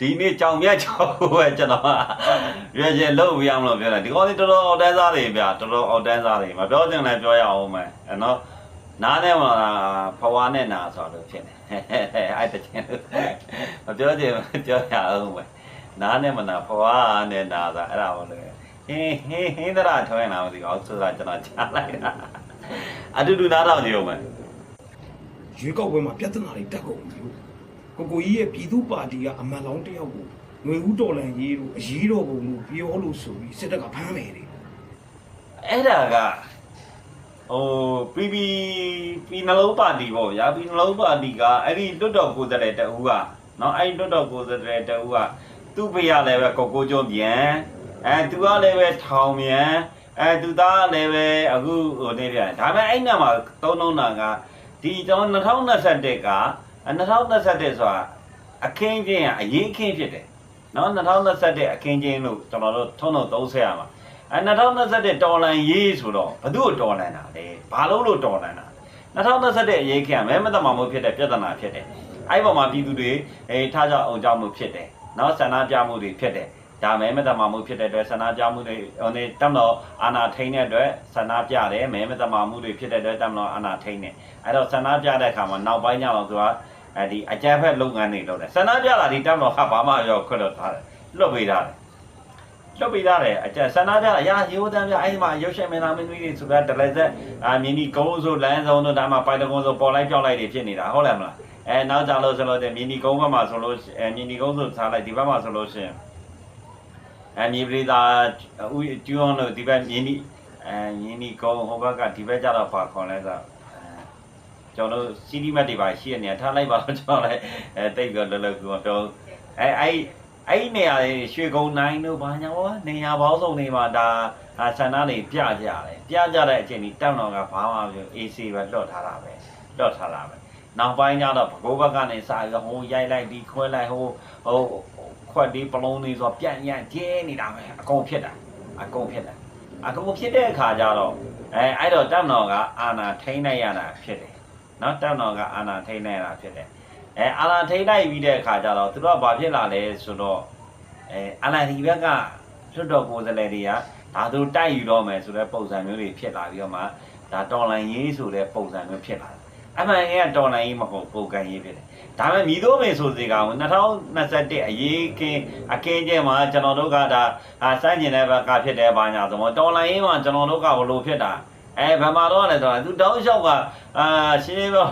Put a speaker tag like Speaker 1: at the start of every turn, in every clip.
Speaker 1: ဒီနေ့ကြောင်မြတ်ကြောင်ကိုပဲကျွန်တော်ကရွေကျင်လုပ်ပြရမလို့ပြောတယ်ဒီကောင်လေးတော်တော်အောက်တန်းစားတွေဗျာတော်တော်အောက်တန်းစားတွေမပြောချင်လည်းပြောရအောင်မယ်အဲ့နော်နားနဲ့မလားဖွာနဲ့နာဆိုလို့ဖြစ်နေအဲ့တချင်မပြောချင်ပြောရအောင်မယ်နားနဲ့မနာဖွာနဲ့နာဆိုအဲ့ဒါမလို့ဟင်းဟင်းဟင်းတရထွန်းလာမသိဘူးအောက်ဆိုတာကျွန်တော်ကြားလိုက်တာအတူတူနားတော့ကြည့်အောင်မယ်
Speaker 2: ရွေးကောက်ပွဲမှာပြဿနာတွေတက်ကုန်ပြီလို့ ကိုကိုကြီးရဲ့ပြည်သူပါတီကအမန်လောင်းတယောက်ကိုຫນွေဦးတော်လန်ရေးလို့အရေးတော်ပုံလို့ပြောလို့ဆိုပြီးစစ်တပ်ကဖမ်းမယ်လေ
Speaker 1: အဲ့ဒါကဟိုပီပီပီနှလုံးပါတီပေါ့ဗျာပီနှလုံးပါတီကအဲ့ဒီတွတ်တော်ကိုယ်စားလှယ်တအူးကနော်အဲ့ဒီတွတ်တော်ကိုယ်စားလှယ်တအူးကသူ့ဖေရလည်းပဲကိုကိုကျွန်းပြန်အဲသူကလည်းပဲထောင်ပြန်အဲသူသားလည်းပဲအခုဟိုနေပြန်ဒါပေမဲ့အဲ့ညမှာသုံးလုံးတာကဒီကျွန်တော်2021က 2021ဆိုတာအခင်းချင်းကအရေးအခင်းဖြစ်တယ်နော်2021အခင်းချင်းလို့ကျွန်တော်တို့ထုံးတော့30ရမှာအဲ2021တော်လန်ရေးဆိုတော့ဘသူ့ကိုတော်လန်တာလဲဘာလို့လို့တော်လန်တာ2021အရေးခင်မဲမတမမှုဖြစ်တဲ့ပြဿနာဖြစ်တယ်အဲ့ပေါ်မှာပြည်သူတွေအဲထားကြအောင်ကြောက်မှုဖြစ်တယ်နော်ဆန္ဒပြမှုတွေဖြစ်တယ်ဒါမဲမတမမှုဖြစ်တဲ့အတွက်ဆန္ဒပြမှုတွေဟိုနေတမ်တော်အာနာထိန်တဲ့အတွက်ဆန္ဒပြတယ်မဲမတမမှုတွေဖြစ်တဲ့အတွက်တမ်တော်အာနာထိန်တယ်အဲ့တော့ဆန္ဒပြတဲ့အခါမှာနောက်ပိုင်းကျတော့သူက အဲဒီအကြမ်းဖက်လုပ်ငန်းတွေလုပ်တယ်ဆန္ဒပြတာဒီတမ်တော်ဟာဘာမှရောခွတ်တော့ထားတယ်လွတ်ပေးထားတယ်လွတ်ပေးထားတယ်အကျဆန္ဒပြအရာရိုးတန်းပြအဲ့ဒီမှာရုပ်ရှင်မင်းသားမင်းသမီးတွေဆိုတာတလဲဆက်အာမြင်းဒီကုန်းဆိုလမ်းစုံတို့ဒါမှပိုက်တကုန်းဆိုပေါ်လိုက်ပြောက်လိုက်တွေဖြစ်နေတာဟုတ်တယ်မလားအဲနောက်ကြလို့ဆိုလို့တဲ့မြင်းဒီကုန်းဘက်မှာဆိုလို့အဲမြင်းဒီကုန်းဆိုထားလိုက်ဒီဘက်မှာဆိုလို့ရှိရင်အဲမြေပရိသာဥကျူအောင်လို့ဒီဘက်မြင်းဒီအဲမြင်းဒီကုန်းဟိုဘက်ကဒီဘက်ကြတော့ပါခေါ်လဲဆို ကျွန်တော်တို့စီဒီမတ်တွေပါရှိရနေထားလိုက်ပါတော့ကျွန်တော်လည်းအဲတိတ်ပြီးလောလောကူမပြောအဲအဲ့အဲ့ဒီနေရာတွေရွှေကုန်းနိုင်တို့ဘာညာဘောနေရာပေါင်းစုံတွေမှာဒါအာဆန္ဒတွေပြကြတယ်ပြကြတဲ့အချိန်ကြီးတောင်းတော်ကဘာမှမပြော AC ပဲလွတ်ထားတာပဲလွတ်ထားတာပဲနောက်ပိုင်းကျတော့ဘကိုးဘက်ကနေစာရဟိုရိုက်လိုက်ဒီခွဲလိုက်ဟိုဟိုခွက်ဒီပလုံးတွေဆိုပြန့်ညံ့ကျဲနေတာပဲအကုန်ဖြစ်တာအကုန်ဖြစ်တာအကုန်ဖြစ်တဲ့အခါကျတော့အဲအဲ့တော့တောင်းတော်ကအာနာထိန်းနိုင်ရတာဖြစ်တယ် နော်တောင်းတော်ကအာနာထိန်းနိုင်ရတာဖြစ်တယ်အဲအာလာထိလိုက်ပြီးတဲ့အခါကျတော့သူတို့ကဘာဖြစ်လာလဲဆိုတော့အဲအာလာဒီဘက်ကလွတ်တော်ကိုယ်စားလှယ်တွေကဒါသူတိုက်ယူတော့မယ်ဆိုတဲ့ပုံစံမျိုးတွေဖြစ်လာပြီးတော့မှဒါတော်လန်ရေးဆိုတဲ့ပုံစံမျိုးဖြစ်လာတယ်အမှန်ကတော်လန်ရေးမဟုတ်ပုံကန်ရေးဖြစ်တယ်ဒါပေမဲ့မိတို့မေဆိုစီကောင်2021အရေးကင်းအခင်းကျင်းမှာကျွန်တော်တို့ကဒါအာစမ်းကျင်တဲ့ဘက်ကဖြစ်တယ်ဘာညာဆိုတော့တော်လန်ရေးမှာကျွန်တော်တို့ကဘလို့ဖြစ်တာ အဲဗမာတော့လည်းတော့သူတောင်းလျှောက်ကအာရှင်းပြော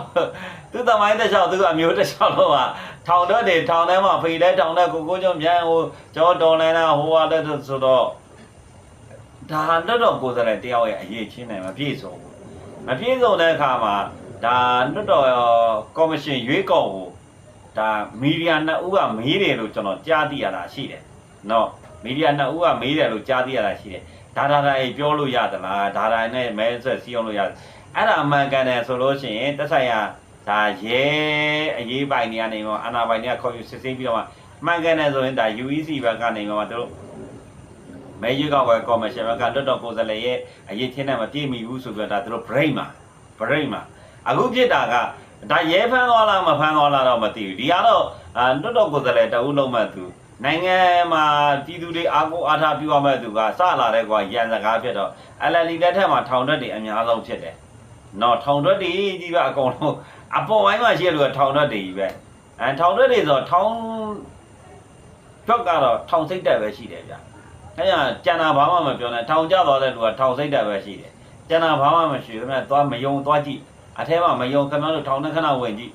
Speaker 1: သူတမိုင်းတစ်လျှောက်သူအမျိုးတစ်လျှောက်တော့ကထောင်တော့တယ်ထောင်ထဲမှာဖေလဲထောင်တဲ့ကိုကိုကျော်မြန်ဟိုကျော်တော်လဲတာဟိုဟာတဲ့ဆိုတော့ဒါတော့တော့ကိုယ်စားလှယ်တယောက်ရဲ့အရေးချင်းတယ်မပြည့်စုံဘူးမပြည့်စုံတဲ့အခါမှာဒါလွတ်တော်ကော်မရှင်ရွေးကောက်ကိုဒါမီဒီယာနှစ်ဦးကမေးတယ်လို့ကျွန်တော်ကြားသိရတာရှိတယ်နော်မီဒီယာနှစ်ဦးကမေးတယ်လို့ကြားသိရတာရှိတယ် ဒါဒါဒါအေးပြောလို့ရသလားဒါဒါနဲ့မဲဆက်စီအောင်လို့ရအဲ့ဒါအမှန်ကန်တယ်ဆိုလို့ရှိရင်တက်ဆိုင်ရာဒါရဲအရေးပိုင်တွေကနေမှအာနာပိုင်တွေကခေါ်ယူစစ်ဆေးပြီးတော့မှမှန်ကန်တယ်ဆိုရင်ဒါ UEC ဘက်ကနေမှသူတို့မဲရွေးကောက်ပွဲကော်မရှင်ဘက်ကလွတ်တော်ကိုယ်စားလှယ်ရဲ့အရေးချင်းနဲ့မပြည့်မီဘူးဆိုပြီးတော့ဒါသူတို့ brain မှာ brain မှာအခုဖြစ်တာကဒါရဲဖမ်းသွားလားမဖမ်းသွားလားတော့မသိဘူးဒီကတော့အာလွတ်တော်ကိုယ်စားလှယ်တအုပ်လုံးမဲ့သူ နိုင်ငံမှာပြည်သူတွေအားကိုးအားထားပြုရမဲ့သူကစလာတဲ့ကွာရန်စကားဖြစ်တော့ LLD လက်ထက်မှာထောင်ထွက်တွေအများဆုံးဖြစ်တယ်နော်ထောင်ထွက်တွေကြီးပဲအကုန်လုံးအပေါ်ပိုင်းမှာရှိတဲ့လူကထောင်ထွက်တွေကြီးပဲအဲထောင်ထွက်တွေဆိုတော့ထောင်ဘက်ကတော့ထောင်စိတ်တက်ပဲရှိတယ်ဗျအဲဒါကျန်တာဘာမှမပြောနဲ့ထောင်ကြသွားတဲ့လူကထောင်စိတ်တက်ပဲရှိတယ်ကျန်တာဘာမှမရှိဘူးခင်ဗျသွားမယုံသွားကြည့်အထဲမှာမယုံခင်ဗျားတို့ထောင်နဲ့ခဏဝင်ကြည့်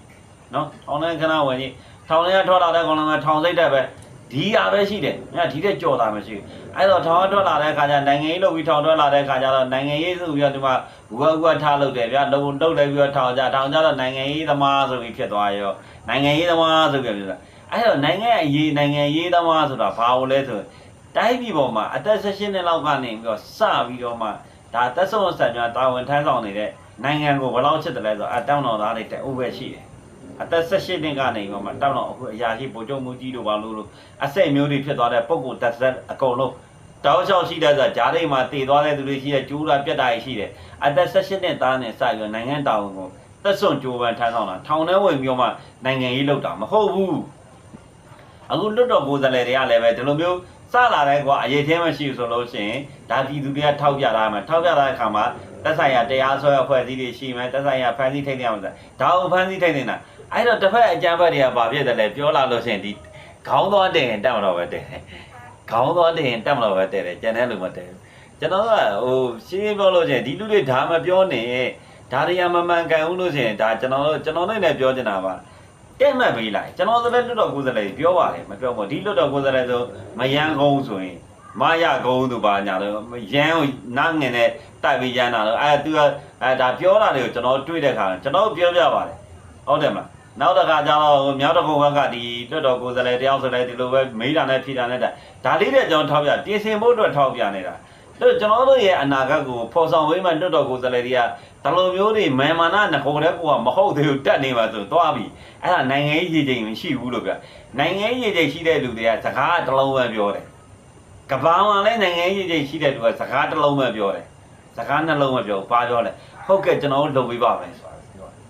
Speaker 1: နော်ထောင်နဲ့ခဏဝင်ကြည့်ထောင်ထဲကထွက်လာတဲ့ကောင်ကထောင်စိတ်တက်ပဲ ဒီရပဲရှိတယ်အဲဒီတဲ့ကြော်တာမရှိဘူးအဲ့တော့ထောင်ထွက်လာတဲ့ခါကျနိုင်ငံရေးလုပ်ပြီးထောင်ထွက်လာတဲ့ခါကျတော့နိုင်ငံရေးဆိုပြီးတော့ဒီမှာဘူကဘူကထားလုပ်တယ်ဗျာလုံတုတ်လိုက်ပြီးတော့ထောင်ကြထောင်ကြတော့နိုင်ငံရေးသမားဆိုပြီးဖြစ်သွားရောနိုင်ငံရေးသမားဆိုပြီးပြောတာအဲ့တော့နိုင်ငံအရေးနိုင်ငံရေးသမားဆိုတာဘာလို့လဲဆိုတိုင်းပြည်ပေါ်မှာအသက်16နှစ်လောက်ကနေပြီးတော့စပြီးတော့မှဒါသက်ဆုံးဆံများတာဝန်ထမ်းဆောင်နေတဲ့နိုင်ငံကိုဘယ်လောက်ချစ်တယ်လဲဆိုအတောင်းတော်သားတွေတဲ့ဥပဲရှိတယ် အသက်16နှစ်ကနေပြီးတော့မှတောင်းတော်အခုအရာရှိဗိုလ်ချုပ်မှုကြီးတို့ဘာလို့လို့အစိတ်မျိုးတွေဖြစ်သွားတဲ့ပုံကိုတက်ဆက်အကုန်လုံးတောက်လျှောက်ရှိတဲ့ဆိုဂျားတွေမှာတည်သွားတဲ့သူတွေရှိတဲ့ကျိုးတာပြတ်တာရှိတယ်အသက်16နှစ်သားနဲ့စပြီးတော့နိုင်ငံတာဝန်ကိုသက်စွန့်ကြိုးပမ်းထမ်းဆောင်တာထောင်ထဲဝင်ပြီးတော့မှနိုင်ငံရေးလုပ်တာမဟုတ်ဘူးအခုလွတ်တော်ကိုယ်စားလှယ်တွေကလည်းပဲဒီလိုမျိုးစလာတဲ့ကွာအရေးသေးမရှိဘူးဆိုလို့ရှိရင်ဒါပြည်သူတွေကထောက်ပြတာမှာထောက်ပြတဲ့အခါမှာတက်ဆိုင်ရာတရားစွဲအဖွဲ့အစည်းတွေရှိမယ်တက်ဆိုင်ရာဖန်ဆီးထိန်းသိမ်းအောင်ဒါကိုဖန်ဆီးထိန်းသိမ်းတာ အဲ့တော့တစ်ဖက်အကြမ်းဖက်တွေကဘာဖြစ်တယ်လဲပြောလာလို့ရှိရင်ဒီခေါင်းသွားတင်ရင်တက်မတော့ပဲတဲ့ခေါင်းသွားတင်ရင်တက်မတော့ပဲတဲ့တယ်ကျန်တဲ့လူမတဲ့ကျွန်တော်ကဟိုရှင်းရှင်းပြောလို့ရှိရင်ဒီလူတွေဒါမပြောနဲ့ဒါတွေကမမှန်ကန်ဘူးလို့ရှိရင်ဒါကျွန်တော်တို့ကျွန်တော်နဲ့ပြောချင်တာပါတဲ့မှတ်ပေးလိုက်ကျွန်တော်လည်းလွတ်တော်ကိုယ်စားလှယ်ပြောပါတယ်မပြောဘူးဒီလွတ်တော်ကိုယ်စားလှယ်ဆိုမယန်းကုန်းဆိုရင်မရကုန်းသူပါညာတော့ရန်းကိုနားငင်နဲ့တိုက်ပြီးရမ်းတာတော့အဲသူကအဲဒါပြောတာတွေကိုကျွန်တော်တွေ့တဲ့ခါကျွန်တော်ပြောပြပါတယ်ဟုတ်တယ်မလား နောက်တစ်ခါကျတော့မြောက်တစ်ခုဘက်ကဒီလွတ်တော်ကိုယ်စားလှယ်တယောက်ဆိုလည်းဒီလိုပဲမေးတာနဲ့ဖြေတာနဲ့ဒါလေးတဲ့ကျွန်တော်ထောက်ပြပြင်ဆင်ဖို့အတွက်ထောက်ပြနေတာတို့ကျွန်တော်တို့ရဲ့အနာဂတ်ကိုဖော်ဆောင်ဝေးမှလွတ်တော်ကိုယ်စားလှယ်တွေကတလိုမျိုးတွေမာမာနာငခုံတဲ့ကိုကမဟုတ်သေးဘူးတက်နေပါဆိုသွားပြီအဲ့ဒါနိုင်ငံရေးရည်ချိန်မရှိဘူးလို့ပြောနိုင်ငံရေးရည်ချိန်ရှိတဲ့လူတွေကစကားတစ်လုံးပဲပြောတယ်ကဘာမှလည်းနိုင်ငံရေးရည်ချိန်ရှိတဲ့လူကစကားတစ်လုံးပဲပြောတယ်စကားနှလုံးပဲပြောဘာပြောလဲဟုတ်ကဲ့ကျွန်တော်တို့လုပ်ပေးပါမယ်ဆိုတာပြောတယ်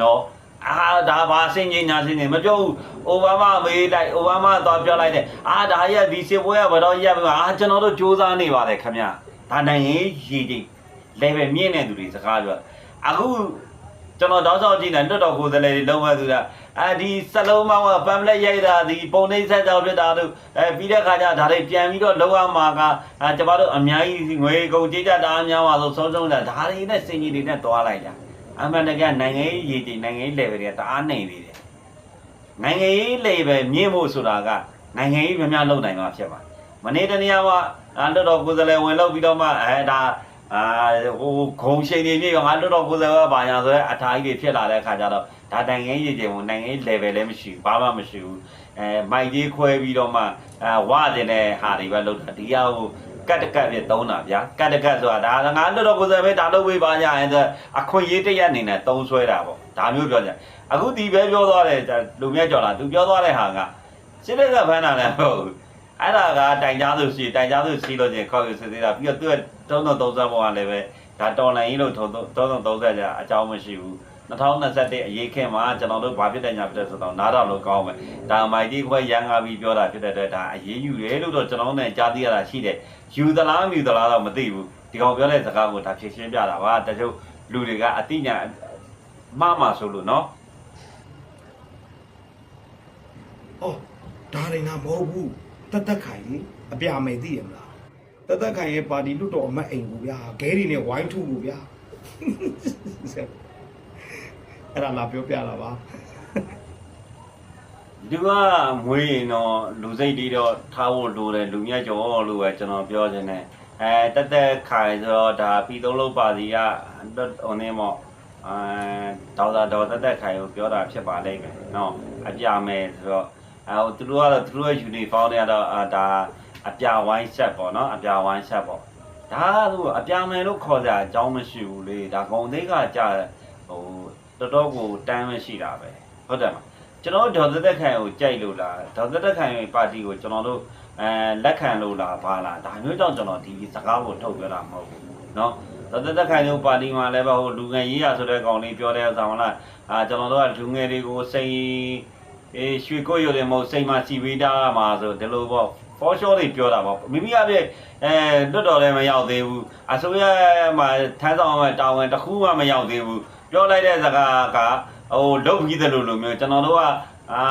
Speaker 1: နော် အာဒါဘာစင်ကြီးညာစင်ကြီးမပြောဘူးအိုဘားမားမေးလိုက်အိုဘားမားတော့ပြောလိုက်တယ်အာဒါရဒီစစ်ပွဲကဘယ်တော့ရပြီအာကျွန်တော်တို့စူးစမ်းနေပါတယ်ခင်ဗျာဒါနိုင်ငံရေးရည်ချိန် level မြင့်တဲ့သူတွေစကားပြောအခုကျွန်တော်တောင်းဆောင်ကြည့်နေတွတ်တော်ကိုယ်စားလှယ်တွေလုံးဝသူကအာဒီစလုံးမောင်းကပမ်ဖလက်ရိုက်တာဒီပုံနှိမ့်ဆက်ကြောင်ဖြစ်တာတို့အဲပြီးတဲ့ခါကျဒါတွေပြန်ပြီးတော့လုံးဝမှာကအာကျမတို့အများကြီးငွေကုန်ကြေးကြတာအများပါဆိုဆုံးဆုံးတာဒါတွေနဲ့စင်ကြီးတွေနဲ့တွားလိုက်တာ အမှန်တကယ်နိုင်ငံရေးရည်တည်နိုင်ငံရေး level တွေကတအားနိုင်နေတယ်နိုင်ငံရေး level မြင့်ဖို့ဆိုတာကနိုင်ငံရေးများများလုပ်နိုင်မှာဖြစ်ပါတယ်မနေ့တနေ့ကမှအာတွတ်တော်ကိုယ်စားလှယ်ဝင်လောက်ပြီးတော့မှအဲဒါအာဟိုခုံရှိန်နေပြီငါလွတ်တော့ကိုယ်စားကဘာညာဆိုရဲအထာကြီးတွေဖြစ်လာတဲ့အခါကျတော့ဒါနိုင်ငံရေးရေဝင်နိုင်ငံရေး level လည်းမရှိဘူးဘာမှမရှိဘူးအဲမိုက်ကြီးခွဲပြီးတော့မှအဲဝါတင်တဲ့ဟာတွေပဲလုပ်တာဒီဟာ ကိုကတ်တကတ်ပြသုံးတာဗျာကတ်တကတ်ဆိုတာဒါငါလွတ်တော့ကိုယ်စားပဲဒါလုပ်ပေးပါညာအဲဆိုအခွင့်အရေးတရက်အနေနဲ့သုံးဆွဲတာပေါ့ဒါမျိုးပြောကြအခုဒီပဲပြောသွားတယ်လူမြတ်ကြော်လာသူပြောသွားတဲ့ဟာကစစ်တဲ့ကဖမ်းတာလည်းဟုတ်ဘူးအဲ့ဒါကတိုင်ကြားသူရှိတိုင်ကြားသူရှိလို့ချင်းခေါက်ရစစ်သေးတာပြီးတော့သူကတုံးတုံ30ဘောကလည်းပဲဒါတော်လိုင်းကြီးလို့ထုံတုံးတုံ30ကြာအကြောင်းမရှိဘူး 2021အရေးခင်မှာကျွန်တော်တို့ဘာဖြစ်တဲ့ညာဖြစ်တဲ့ဆိုတော့နားတော့လို့ကောင်းမယ်ဒါမိုက်ကြီးခွဲရန်ကားပြီးပြောတာဖြစ်တဲ့အတွက်ဒါအရေးယူရဲလို့တော့ကျွန်တော်နဲ့ကြားသိရတာရှိတယ်ယူသလားမယူသလားတော့မသိဘူးဒီကောင်ပြောတဲ့စကားကိုဒါဖြည့်ရှင်းပြတာပါတချို့လူတွေကအတိညာမှားမှာဆိုလို့နော်။
Speaker 2: အော်ဒါရင်ကမဟုတ်ဘူး။တသက်ခိုင်လေအပြာမယ်သိရမလား။တသက်ခိုင်ရဲ့ပါတီလွတ်တော်အမတ်အိမ်ကိုဗျာ။ဂဲတွေနဲ့ဝိုင်းထုကိုဗျာ။ အဲ့ဒါလာပြောပြတာပါ
Speaker 1: ဒီကမွေးရင်တော့လူစိတ်တီးတော့ထားဖို့လိုတယ်လူမြတ်ကျော်လို့ပဲကျွန်တော်ပြောချင်တယ်အဲတက်တက်ခိုင်ဆိုတော့ဒါပြီးသုံးလုံးပါစီကဟိုနေမော့အဲဒေါက်တာဒေါ်တက်တက်ခိုင်ကိုပြောတာဖြစ်ပါလိမ့်မယ်နော်အပြမယ်ဆိုတော့အဲသူတို့ကတော့သူတို့ရဲ့ uniform တွေကတော့အာဒါအပြဝိုင်းဆက်ပေါ့နော်အပြဝိုင်းဆက်ပေါ့ဒါကသူအပြမယ်လို့ခေါ်ကြအကြောင်းမရှိဘူးလေဒါဂုံသိက္ခာကြဟို တော်တော်ကိုတန်းမရှိတာပဲဟုတ်တယ်မလား ကျွန်တော်ဒေါ်သက်သက်ခိုင်ကိုကြိုက်လို့လားဒေါ်သက်သက်ခိုင်ရဲ့ပါတီကိုကျွန်တော်တို့အဲလက်ခံလို့လားဘာလားဒါမျိုးကြောင့်ကျွန်တော်ဒီစကားကိုထုတ်ပြောတာမဟုတ်ဘူးเนาะဒေါ်သက်သက်ခိုင်တို့ပါတီမှာလည်းပဲဟိုလူငယ်ရေးရဆိုတဲ့ကောင်လေးပြောတဲ့ဥစ္စာမလားအာကျွန်တော်တို့ကလူငယ်တွေကိုစိတ်အေးရွှေကိုရရတယ်မဟုတ်စိတ်မှစီဝေးတာမှာဆိုဒီလိုပေါ့ for sure တွေပြောတာပေါ့မိမိအပြည့်အဲလွတ်တော်လည်းမရောက်သေးဘူးအစိုးရမှာထမ်းဆောင်မှာတာဝန်တစ်ခုမှမရောက်သေးဘူး ပြောလိုက်တဲ့စကားကဟိုလုတ်ပြီးတယ်လို့လိုမျိုးကျွန်တော်တို့ကအာ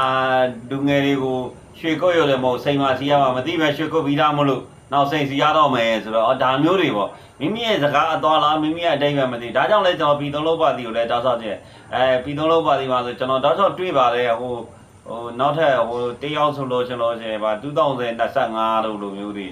Speaker 1: လူငယ်တွေကိုရွှေကုတ်ရတယ်မဟုတ်စိန်မစီရမှာမသိပဲရွှေကုတ်ပြီးသားမလို့နောက်စိန်စီရတော့မယ်ဆိုတော့အော်ဒါမျိုးတွေပေါ့မိမိရဲ့စကားအသွားလားမိမိရဲ့အတိတ်ပဲမသိဒါကြောင့်လဲကျွန်တော်ပြည်သုံးလုံးပါတီကိုလည်းတောက်ဆောက်ကြည့်အဲပြည်သုံးလုံးပါတီမှာဆိုကျွန်တော်တောက်ဆောက်တွေ့ပါတယ်ဟိုဟိုနောက်ထပ်ဟိုတယောက်ဆိုလို့ကျွန်တော်ရှင်ပါ2025လို့လိုမျိုးတွေ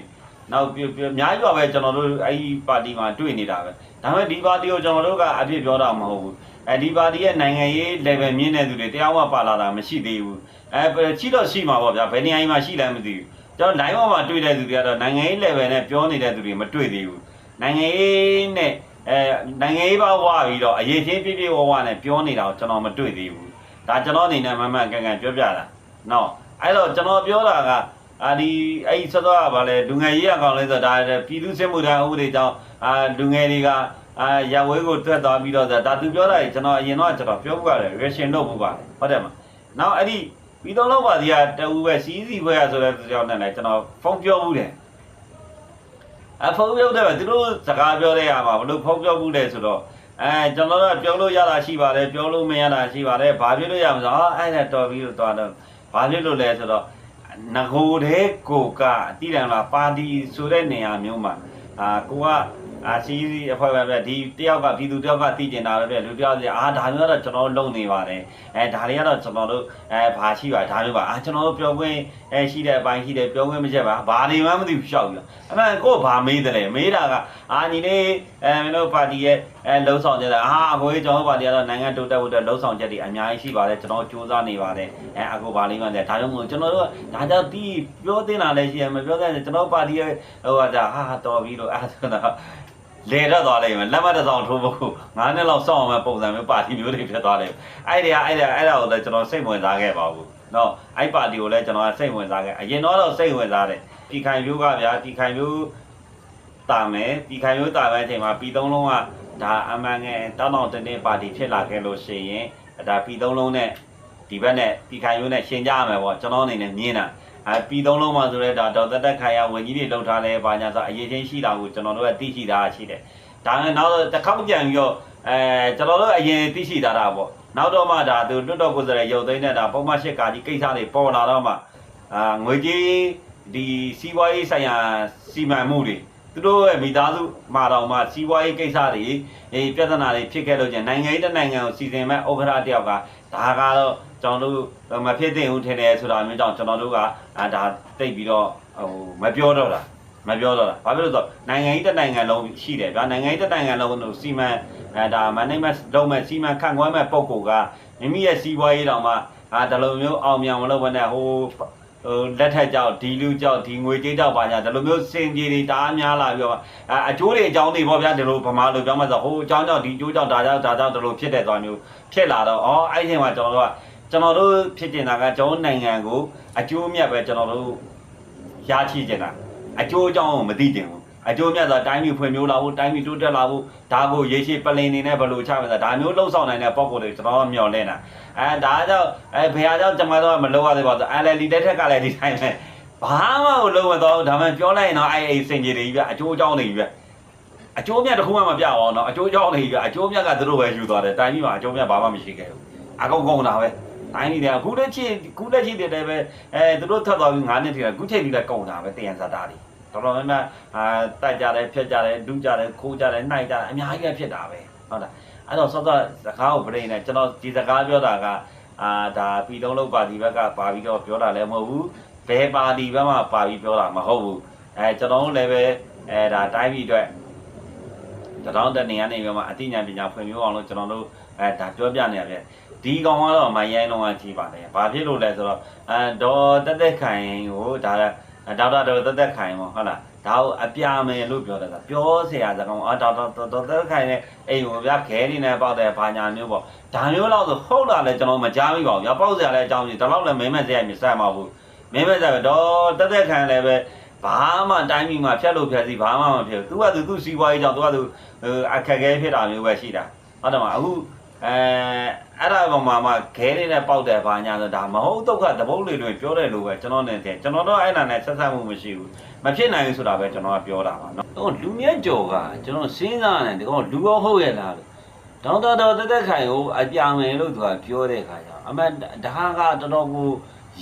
Speaker 1: နောက်ပြပြအများကြီးပါပဲကျွန်တော်တို့အဲ့ဒီပါတီမှာတွေ့နေတာပဲဒါပေမဲ့ဒီပါတီကိုကျွန်တော်တို့ကအပြစ်ပြောတာမဟုတ်ဘူးအဲဒီပါတီရဲ့နိုင်ငံရေး level မြင့်တဲ့သူတွေတရားဝပါလာတာမရှိသေးဘူးအဲချိတော့ရှိမှာပေါ့ဗျာဘယ်နေရာမှာရှိလဲမသိဘူးကျွန်တော် line ပေါ်မှာတွေ့တဲ့သူတွေကတော့နိုင်ငံရေး level နဲ့ပြောနေတဲ့သူတွေမတွေ့သေးဘူးနိုင်ငံရေးနဲ့အဲနိုင်ငံရေးပါဝပြီးတော့အရေးချင်းပြည့်ပြည့်ဝဝနဲ့ပြောနေတာကိုကျွန်တော်မတွေ့သေးဘူးဒါကျွန်တော်အနေနဲ့မမှန်ကန်ကန်ပြောပြတာနော်အဲ့တော့ကျွန်တော်ပြောတာက အာဒီအဲ့ဒီဆက်သွားကဗာလဲလူငယ်ရေးအကောင်လဲဆိုတော့ဒါပြည်သူစစ်မှုထမ်းဥပဒေကြောင့်အာလူငယ်တွေကအာရဝဲကိုတွက်သွားပြီးတော့ဒါသူပြောတာကြီးကျွန်တော်အရင်တော့ကျွန်တော်ပြောဖို့ရတယ် reaction လုပ်ဖို့ပါတယ်ဟုတ်တယ်မလားနောက်အဲ့ဒီပြီးတော့လောက်ပါဒီကတူပဲစီးစီဘွဲရဆိုတဲ့ကြောင့်နဲ့ကျွန်တော်ဖုန်းပြောဘူးတယ်အဖုန်းပြောတယ်သူတို့စကားပြောတဲ့အခါမှာဘလို့ဖုန်းပြောဘူးလဲဆိုတော့အဲကျွန်တော်တို့ပြောလို့ရတာရှိပါတယ်ပြောလို့မရတာရှိပါတယ်ဘာဖြစ်လို့ရမလဲဟာအဲ့ဒါတော်ပြီးတော့တော့ဘာဖြစ်လို့လဲဆိုတော့ ငကိုတဲ့ကိုကတိတယ်လားပါတီဆိုတဲ့နေရာမျိုးမှာအာကိုက အာစီစီအဖွဲပဲပဲဒီတယောက်ကပြည်သူတယောက်ကသိကျင်တာပဲပဲလူတယောက်စီအာဒါမျိုးတော့ကျွန်တော်လုံနေပါတယ်အဲဒါတွေကတော့ကျွန်တော်တို့အဲဘာရှိပါဒါမျိုးပါအာကျွန်တော်တို့ပြောခွင့်အဲရှိတဲ့အပိုင်းရှိတယ်ပြောခွင့်မချက်ပါဘာတွေမှမသိဘူးရှောက်ပြီးအမှန်ကိုဘာမေးတယ်လဲမေးတာကအာညီလေးအဲမင်းတို့ပါတီရဲ့အဲလှုံ့ဆော်ကြတာအာအကိုကြီးကျွန်တော်တို့ပါတီကတော့နိုင်ငံတိုးတက်ဖို့အတွက်လှုံ့ဆော်ချက်တွေအများကြီးရှိပါတယ်ကျွန်တော်စူးစမ်းနေပါတယ်အဲအကိုဘာလေးမှလည်းဒါကြောင့်မို့ကျွန်တော်တို့ဒါကြောင့်ဒီပြောတင်တာလည်းရှိရမပြောတဲ့ကျွန်တော်ပါတီရဲ့ဟိုဟာဒါဟာတော်ပြီလို့အဲဆိုတော့ လေရက်သွားလိုက်မယ်လက်မတစ်စောင်ထိုးဖို့ငါးနှစ်လောက်စောင့်အောင်မဲ့ပုံစံမျိုးပါတီမျိုးတွေဖြစ်သွားတယ်အဲ့ဒီကအဲ့ဒါအဲ့ဒါကိုလည်းကျွန်တော်စိတ်ဝင်စားခဲ့ပါဘူးနော်အဲ့ပါတီကိုလည်းကျွန်တော်စိတ်ဝင်စားခဲ့အရင်တော့စိတ်ဝင်စားတယ်တီခိုင်မျိုးကဗျာတီခိုင်မျိုးတာမယ်တီခိုင်မျိုးတာတဲ့အချိန်မှာပြီးသုံးလုံးကဒါအမှန်ငယ်တောင်းတောင်းတင်းတင်းပါတီဖြစ်လာခဲ့လို့ရှိရင်ဒါပြီးသုံးလုံးနဲ့ဒီဘက်နဲ့တီခိုင်မျိုးနဲ့ရှင်ကြရမယ်ပေါ့ကျွန်တော်အနေနဲ့မြင်တာ အဲပြည်သုံးလုံးမှာဆိုရဲဒါဒေါက်တာတက်ခိုင်ရဝင်ကြီးတွေလှုပ်ထားလဲဘာညာဆိုအရေးချင်းရှိတာကိုကျွန်တော်တို့ကသိရှိတာရှိတယ်ဒါနဲ့နောက်တစ်ခေါက်ပြန်ပြီးတော့အဲကျွန်တော်တို့အရင်သိရှိထားတာပေါ့နောက်တော့မှဒါသူတွတ်တော်ကိုယ်စားလှယ်ရုပ်သိမ်းတဲ့ဒါပုံမှန်ရှစ်ကာကြီးကိစ္စတွေပေါ်လာတော့မှအာငွေကြီးဒီစီးပွားရေးဆိုင်ရာစီမံမှုတွေသူတို့ရဲ့မိသားစုမှာတော့မှစီးပွားရေးကိစ္စတွေအေးပြဿနာတွေဖြစ်ခဲ့လို့ကျန်နိုင်ငံရေးတစ်နိုင်ငံကိုစီစဉ်မဲ့ဥက္ကဋ္ဌတယောက်ကဒါကတော့ကျွန်တော်တို့မဖြစ်သင့်ဘူးထင်တယ်ဆိုတာမျိုးကြောင့်ကျွန်တော်တို့က အာဒါတိတ်ပြီးတော့ဟိုမပြောတော့တာမပြောတော့တာဘာဖြစ်လို့လဲဆိုတော့နိုင်ငံကြီးတစ်နိုင်ငံလုံးရှိတယ်ဗျာနိုင်ငံကြီးတစ်နိုင်ငံလုံးကိုစီမံအဲဒါ management လုပ်မဲ့စီမံခန့်ခွဲမဲ့ပုံကိုကမိမိရဲ့စီးပွားရေးတောင်မှအာဒီလိုမျိုးအောင်မြင်မလုပ်ဘဲနဲ့ဟိုဟိုလက်ထက်ကြောက်ဒီလူကြောက်ဒီငွေကြေးကြောက်ပါညာဒီလိုမျိုးစင်ကြီးတွေတအားများလာပြီးတော့အဲအကျိုးတွေအကြောင်းတွေပေါ့ဗျာဒီလိုဗမာလိုပြောမှဆိုဟိုအကြောင်းကြောင့်ဒီကျိုးကြောင့်ဒါကြောင့်ဒါကြောင့်ဒီလိုဖြစ်တဲ့သွားမျိုးဖြစ်လာတော့အော်အဲ့ဒီအချိန်မှာကျွန်တော်တို့က ကျွန်တော်တို့ဖြစ်နေတာကကျွန်တော်နိုင်ငံကိုအကျိုးမြတ်ပဲကျွန်တော်တို့ရရှိနေတာအကျိုးအကြောင်းကိုမသိတင်ဘူးအကျိုးမြတ်စွာတိုင်းပြည်ဖွံ့ဖြိုးလာဖို့တိုင်းပြည်တိုးတက်လာဖို့ဒါကိုရေရှည်ပလင်နေနဲ့ဘယ်လိုချမလဲဒါမျိုးလှုပ်ဆောင်နိုင်တဲ့ပုံကိုယ်တွေကျွန်တော်ကမျှော်လင့်တာအဲဒါကြောင့်အဲဘယ်ဟာကြောင့်ကျွန်တော်တို့ကမလုပ်ရသေးပါဘူးအဲလေလီတက်ထက်ကလည်းဒီတိုင်းပဲဘာမှမလုပ်မတော့ဒါမှပြောလိုက်ရင်တော့အဲအဲစင်ကြီးတွေကြီးပြအကျိုးအကြောင်းတွေကြီးပြအကျိုးမြတ်တစ်ခုမှမပြအောင်တော့အကျိုးအကြောင်းတွေကြီးပြအကျိုးမြတ်ကသူတို့ပဲယူသွားတယ်တိုင်းပြည်မှာအကျိုးမြတ်ဘာမှမရှိခဲ့ဘူးအကုန်ကုန်တာပဲ တိုင်းပြည်တွေကခုလက်ချစ်ခုလက်ချစ်တွေလည်းပဲအဲသူတို့ထပ်သွားပြီး9နှစ်တည်းကခုချိန်ကြီးလည်းကုန်တာပဲတယံဇာတာတွေတော်တော်များများအာတိုက်ကြတယ်ဖြတ်ကြတယ်ဒူးကြတယ်ခိုးကြတယ်နှိုက်ကြတယ်အများကြီးပဲဖြစ်တာပဲဟုတ်လားအဲ့တော့စောစောစကားကိုပြိနေကျွန်တော်ဒီစကားပြောတာကအာဒါပြည်သုံးလုံးပါတီဘက်ကပါပြီးတော့ပြောတာလည်းမဟုတ်ဘူးဘယ်ပါတီဘက်မှပါပြီးပြောတာမဟုတ်ဘူးအဲကျွန်တော်တို့လည်းပဲအဲဒါတိုင်းပြည်အတွက်တတော်တဲ့နေရာနေပြီးမှအသိဉာဏ်ပညာဖွံ့ဖြိုးအောင်လို့ကျွန်တော်တို့အဲဒါပြောပြနေရပြ ဒီကောင်ကတော့မရိုင်းလုံးကကြီးပါတယ်ဘာဖြစ်လို့လဲဆိုတော့အဲဒေါ်တက်တက်ခိုင်ကိုဒါဒေါက်တာဒေါ်တက်တက်ခိုင်ပေါ့ဟုတ်လား ဒါကိုအပြာမယ်လို့ပြောတယ်ကပြောเสียစကားအာတော်တော်တော်တော်ခိုင်နေအိမ်ကိုဗျာခဲနေနဲ့ပေါက်တယ်ဘာညာမျိုးပေါ့ဒါမျိုးလောက်ဆိုဟုတ်လားလဲကျွန်တော်မကြားမိပါဘူးဗျာပေါက်เสียလဲအကြောင်းကြီးဒါတော့လည်းမင်းမက်စရိုက်မစမ်းပါဘူးမင်းမက်စရိုက်တော့တက်တက်ခိုင်လည်းပဲဘာမှတိုင်းပြည်မှာဖြတ်လို့ဖြတ်စီဘာမှမဖြစ်ဘူးသူကသူသူစီးပွားရေးကြောင့်သူကသူအခက်ခဲဖြစ်တာမျိုးပဲရှိတာဟုတ်တယ်မအခု အဲအဲ့ဒါကောင်မှမှခဲနေနဲ့ပေါက်တယ်ဘာညာဆိုဒါမဟုတ်ဒုက္ခတပုတ်လေးတွေပြောတယ်လို့ပဲကျွန်တော်နဲ့တင်ကျွန်တော်တော့အဲ့နာနဲ့ဆက်ဆက်မှုမရှိဘူးမဖြစ်နိုင်ဘူးဆိုတာပဲကျွန်တော်ကပြောတာပါနော်။ဟိုလူမြတ်ကြော်ကကျွန်တော်စဉ်းစားနေတယ်ကောလူရောဟုတ်ရဲ့လားလို့ဒေါက်တာတော်တက်တက်ခိုင်ကိုအပြာမယ်လို့သူကပြောတဲ့ခါကျအမှန်ဒါကတော်တော်ကို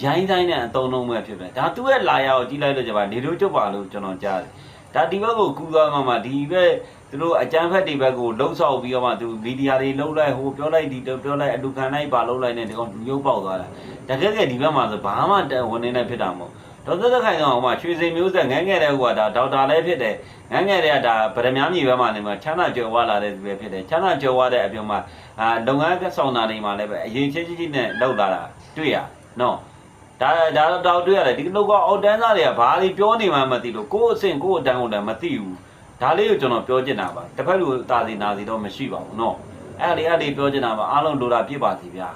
Speaker 1: ရိုင်းတိုင်းနဲ့အတုံးလုံးပဲဖြစ်ပဲဒါသူ့ရဲ့လာရကိုကြည့်လိုက်လို့ကြပါနေလို့ကျုပ်ပါလို့ကျွန်တော်ကြားတယ်။ဒါဒီဘက်ကိုကူသွားမှမှဒီဘက် သူတို့အကြမ်းဖက်တွေဘက်ကိုလှုပ်ဆောက်ပြီးတော့မှသူမီဒီယာတွေလှုပ်လိုက်ဟိုပြောလိုက်ဒီပြောလိုက်အလူခံလိုက်ပါလှုပ်လိုက်နဲ့ဒီကောင်ရုပ်ပေါက်သွားတာ။တကယ်ကဒီဘက်မှာဆိုဘာမှဝင်နေနေဖြစ်တာမဟုတ်ဒေါက်တာသက်ခိုင်ကောင်ကရွှေစိန်မျိုးဆက်ငန်းငယ်တဲ့ဟိုကဒါဒေါက်တာလည်းဖြစ်တယ်ငန်းငယ်တဲ့ကဒါဗရမ ्या မြေဘက်မှာနေမှာချမ်းသာကျော်ဝလာတဲ့သူပဲဖြစ်တယ်ချမ်းသာကျော်ဝတဲ့အပြင်မှာအာလုပ်ငန်းဆောင်တာတွေမှာလည်းပဲအရင်ချင်းချင်းချင်းနဲ့လောက်လာတာတွေ့ရနော်ဒါဒါတော့တွေ့ရတယ်ဒီလောကအောက်တန်းသားတွေကဘာတွေပြောနေမှမသိလို့ကိုယ့်အဆင့်ကိုယ့်အတန်းကိုလည်းမသိဘူး ဒါလေးကိုကျွန်တော်ပြောချင်တာပါတစ်ဖက်လူတာစီနာစီတော့မရှိပါဘူးနော်အဲ့ဒီအဲ့ဒီပြောချင်တာပါအားလုံးလိုတာပြစ်ပါစီဗျာ